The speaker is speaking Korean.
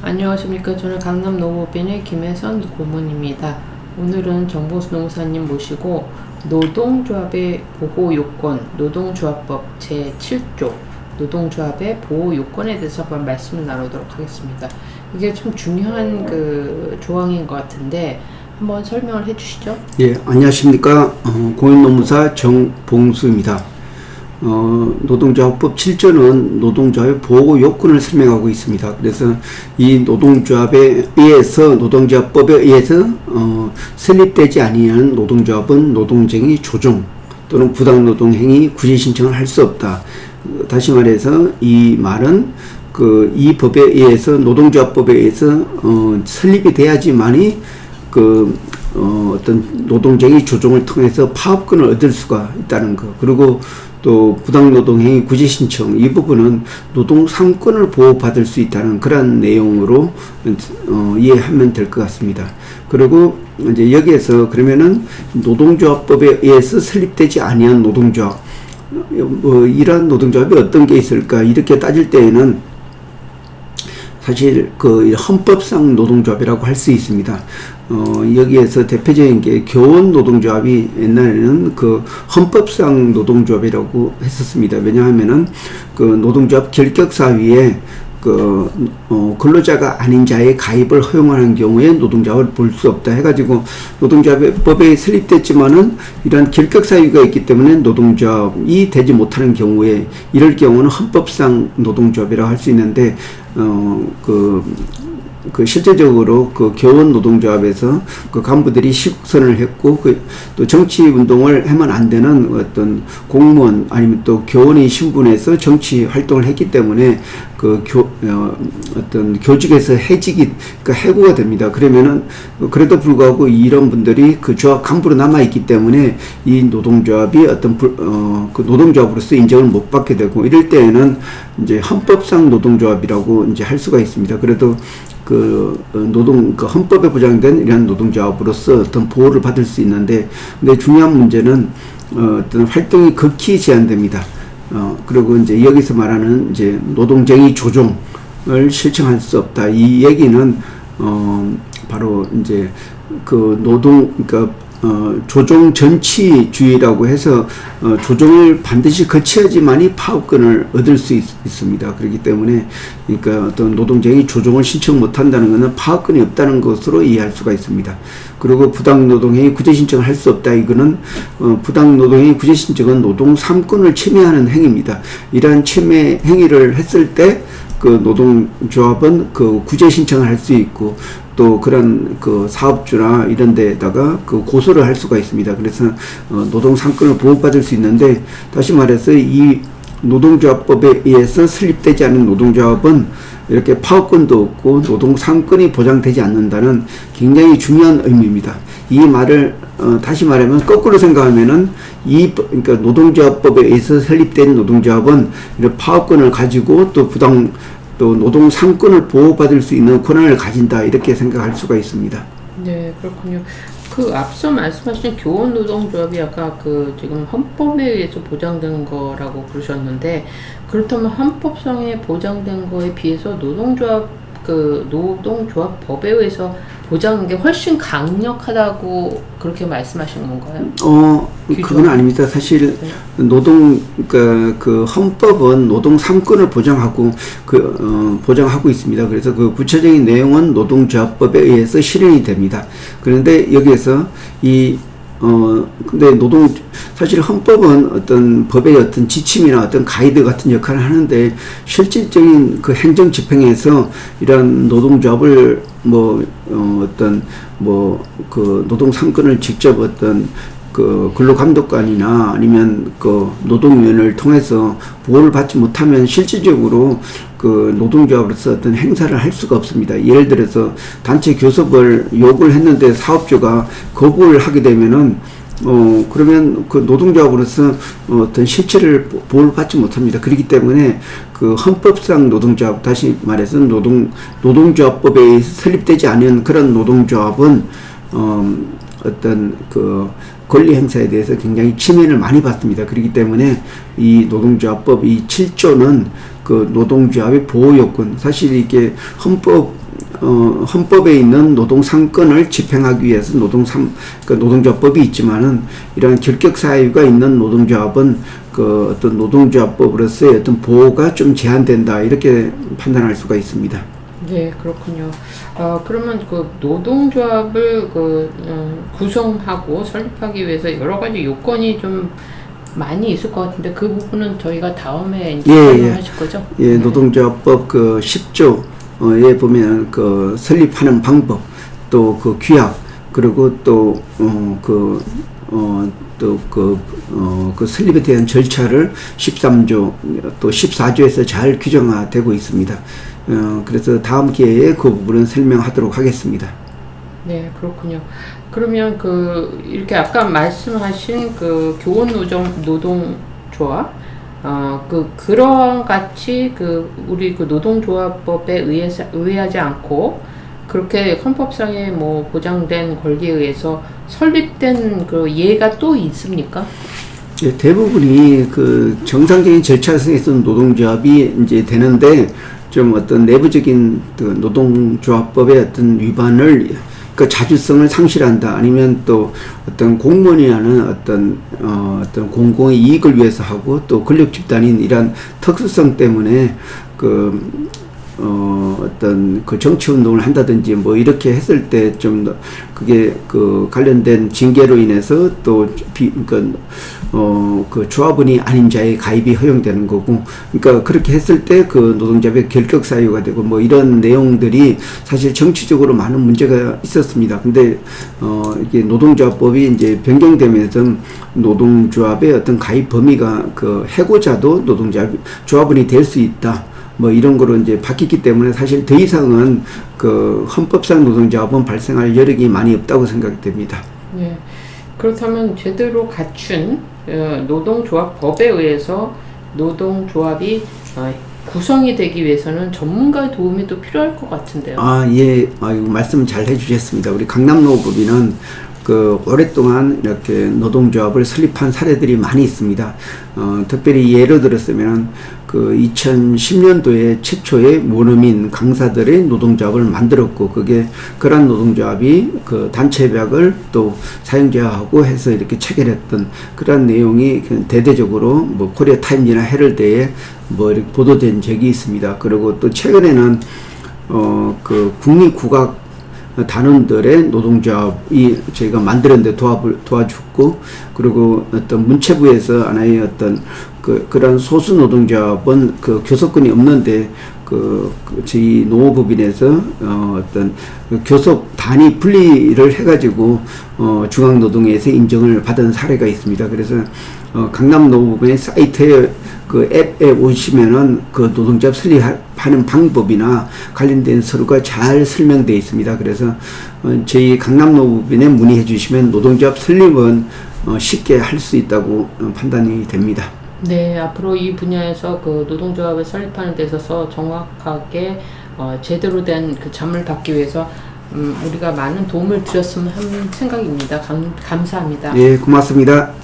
안녕하십니까. 저는 강남 노무빈의 김혜선 고문입니다. 오늘은 정보수 농사님 모시고 노동조합의 보호 요건, 노동조합법 제7조 노동조합의 보호 요건에 대해서 한번 말씀을 나누도록 하겠습니다. 이게 참 중요한 그 조항인 것 같은데 한번 설명을 해주시죠. 예, 안녕하십니까. 어, 공인노무사 정봉수입니다. 어, 노동조합법 7조는 노동조합의 보호 요건을 설명하고 있습니다. 그래서 이 노동조합에 의해서 노동조합법에 의해서 어, 설립되지 아니한 노동조합은 노동쟁의 조정 또는 부당노동 행위 구제 신청을 할 수 없다. 어, 다시 말해서 이 말은 그 이 법에 의해서 노동조합법에 의해서 어, 설립이 돼야지만이 그 어, 어떤 노동쟁의 조정을 통해서 파업권을 얻을 수가 있다는 거. 그리고 또 부당노동행위 구제 신청 이 부분은 노동 상권을 보호받을 수 있다는 그런 내용으로 어, 이해하면 될 것 같습니다. 그리고 이제 여기에서 그러면은 노동조합법에 의해서 설립되지 아니한 노동조합 뭐 이러한 노동조합이 어떤 게 있을까 이렇게 따질 때에는 사실 그 헌법상 노동조합이라고 할 수 있습니다. 어, 여기에서 대표적인 게 교원 노동조합이 옛날에는 그 헌법상 노동조합이라고 했었습니다. 왜냐하면은 그 노동조합 결격사위에 그 어, 근로자가 아닌 자의 가입을 허용하는 경우에 노동조합을 볼수 없다 해가지고 노동조합법에 설립됐지만은 이러한 결격 사유가 있기 때문에 노동조합이 되지 못하는 경우에 이럴 경우는 헌법상 노동조합이라고 할 수 있는데 어그 그 실제적으로 그 교원 노동조합에서 그 간부들이 시국선을 했고 그 또 정치 운동을 하면 안 되는 어떤 공무원 아니면 또 교원의 신분에서 정치 활동을 했기 때문에 그 교, 어, 어떤 교직에서 해직이 그 해고가 됩니다. 그러면은 그래도 불구하고 이런 분들이 그 조합 간부로 남아 있기 때문에 이 노동조합이 어떤 불, 어, 그 노동조합으로서 인정을 못 받게 되고 이럴 때에는 이제 헌법상 노동조합이라고 이제 할 수가 있습니다. 그래도 그 어, 노동 그 헌법에 보장된 이러한 노동조합으로서 어떤 보호를 받을 수 있는데 근데 중요한 문제는 어, 어떤 활동이 극히 제한됩니다. 어 그리고 이제 여기서 말하는 이제 노동쟁의 조정을 실천할 수 없다. 이 얘기는 어 바로 이제 그 노동 그러니까 어, 조정 전치주의라고 해서 어, 조정을 반드시 거쳐야지만이 파업권을 얻을 수 있, 습니다 그렇기 때문에 그러니까 어떤 노동쟁이 조정을 신청 못한다는 것은 파업권이 없다는 것으로 이해할 수가 있습니다. 그리고 부당노동행위 구제 신청을 할 수 없다. 이거는 어, 부당노동행위 구제 신청은 노동 3권을 침해하는 행위입니다. 이러한 침해 행위를 했을 때그 노동조합은 그 구제 신청을 할 수 있고 또 그런 그 사업주나 이런 데다가 그 고소를 할 수가 있습니다. 그래서 어 노동 상권을 보호받을 수 있는데 다시 말해서 이 노동조합법에 의해서 설립되지 않은 노동조합은 이렇게 파업권도 없고 노동 상권이 보장되지 않는다는 굉장히 중요한 의미입니다. 이 말을 어, 다시 말하면 거꾸로 생각하면은 이 그러니까 노동조합법에 의해서 설립된 노동조합은 이런 파업권을 가지고 또 부당 또 노동 상권을 보호받을 수 있는 권한을 가진다 이렇게 생각할 수가 있습니다. 네, 그렇군요. 그 앞서 말씀하신 교원 노동조합이 아까 그 지금 헌법에 의해서 보장되는 거라고 그러셨는데 그렇다면 헌법상에 보장된 거에 비해서 노동조합 그 노동조합 법에 의해서 보장하는 게 훨씬 강력하다고 그렇게 말씀하신 건가요? 어, 규정. 그건 아닙니다. 사실 네. 노동 그, 그 헌법은 노동 3권을 보장하고 그 어, 보장하고 있습니다. 그래서 그 구체적인 내용은 노동조합법에 의해서 실행이 됩니다. 그런데 여기에서 이 어, 근데 노동, 사실 헌법은 어떤 법의 어떤 지침이나 어떤 가이드 같은 역할을 하는데 실질적인 그 행정 집행에서 이런 노동조합을 뭐, 어, 어떤 뭐, 그 노동 상권을 직접 어떤 그 근로감독관이나 아니면 그 노동위원회를 통해서 보호를 받지 못하면 실질적으로 그 노동조합으로서 어떤 행사를 할 수가 없습니다. 예를 들어서 단체 교섭을 요구를 했는데 사업주가 거부를 하게 되면은 어 그러면 그 노동조합으로서 어떤 실체를 보호를 받지 못합니다. 그렇기 때문에 그 헌법상 노동조합 다시 말해서 노동 노동조합법에 설립되지 않은 그런 노동조합은 어 어떤 그 권리 행사에 대해서 굉장히 침해를 많이 받습니다. 그렇기 때문에 이 노동조합법 이 7조는 그 노동조합의 보호 요건 사실 이게 헌법 어, 헌법에 있는 노동 상권을 집행하기 위해서 노동 삼, 그 노동조합법이 있지만은 이러한 결격 사유가 있는 노동조합은 그 어떤 노동조합법으로서의 어떤 보호가 좀 제한된다 이렇게 판단할 수가 있습니다. 네, 그렇군요. 어, 그러면 그 노동조합을 그 음, 구성하고 설립하기 위해서 여러 가지 요건이 좀 많이 있을 것 같은데 그 부분은 저희가 다음에 이제 예, 예. 설명하실 거죠? 예, 네. 노동조합법 그 10조에 보면 그 설립하는 방법, 또 그 규약, 그리고 또, 어, 그, 어, 또 그, 어, 그 설립에 대한 절차를 13조, 또 14조에서 잘 규정화되고 있습니다. 어, 그래서 다음 기회에 그 부분은 설명하도록 하겠습니다. 네, 그렇군요. 그러면 그 이렇게 아까 말씀하신 그 교원 노정 노동 조합 어그 그런 같이 그 우리 그 노동조합법에 의해서 의하지 않고 그렇게 헌법상에 뭐 보장된 권리에 의해서 설립된 그 예가 또 있습니까? 예, 대부분이 그 정상적인 절차에서 노동조합이 이제 되는데 좀 어떤 내부적인 그 노동조합법의 어떤 위반을 그 자주성을 상실한다. 아니면 또 어떤 공무원이라는 어떤 어, 어떤 공공의 이익을 위해서 하고 또 권력 집단인 이런 특수성 때문에 그 어, 어떤 그 정치 운동을 한다든지 뭐 이렇게 했을 때 좀 그게 그 관련된 징계로 인해서 또 비, 그, 어, 그 조합원이 아닌 자의 가입이 허용되는 거고 그러니까 그렇게 했을 때 그 노동자의 결격 사유가 되고 뭐 이런 내용들이 사실 정치적으로 많은 문제가 있었습니다. 근데 어, 이게 노동조합법이 이제 변경되면서 노동조합의 어떤 가입 범위가 그 해고자도 노동자 조합원이 될 수 있다. 뭐 이런 거로 이제 바뀌기 때문에 사실 더 이상은 그 헌법상 노동조합은 발생할 여력이 많이 없다고 생각이 됩니다. 네. 그렇다면 제대로 갖춘 어, 노동조합법에 의해서 노동조합이 어, 구성이 되기 위해서는 전문가의 도움이 또 필요할 것 같은데요. 아, 예. 아이고, 말씀 잘 해주셨습니다. 우리 강남노법인은 그 오랫동안 이렇게 노동조합을 설립한 사례들이 많이 있습니다. 어, 특별히 예를 들었으면 그 2010년도에 최초의 모노민 강사들의 노동조합을 만들었고 그게 그런 노동조합이 그 단체백을 또 사용자하고 해서 이렇게 체결했던 그런 내용이 그 대대적으로 뭐 코리아 타임즈나 헤럴드에 뭐 이렇게 보도된 적이 있습니다. 그리고 또 최근에는 어, 그 국립국악 단원들의 노동조합이 저희가 만드는데 도와을 도와줬고 그리고 어떤 문체부에서 하나의 어떤 그 그런 소수 노동조합은 그 교섭권이 없는데 그, 그 저희 노무법인에서 어, 어떤 그 교섭 단위 분리를 해가지고 어, 중앙노동위에서 인정을 받은 사례가 있습니다. 그래서 어, 강남 노무법인의 사이트에 그 앱에 오시면은 그 노동조합 설립하는 방법이나 관련된 서류가 잘 설명되어 있습니다. 그래서 어, 저희 강남 노무법인에 문의해 주시면 노동조합 설립은 어, 쉽게 할 수 있다고 어, 판단이 됩니다. 네, 앞으로 이 분야에서 그 노동조합을 설립하는 데 있어서 정확하게 어, 제대로 된그 잠을 받기 위해서 음, 우리가 많은 도움을 드렸으면 하는 생각입니다. 감, 감사합니다. 예, 고맙습니다.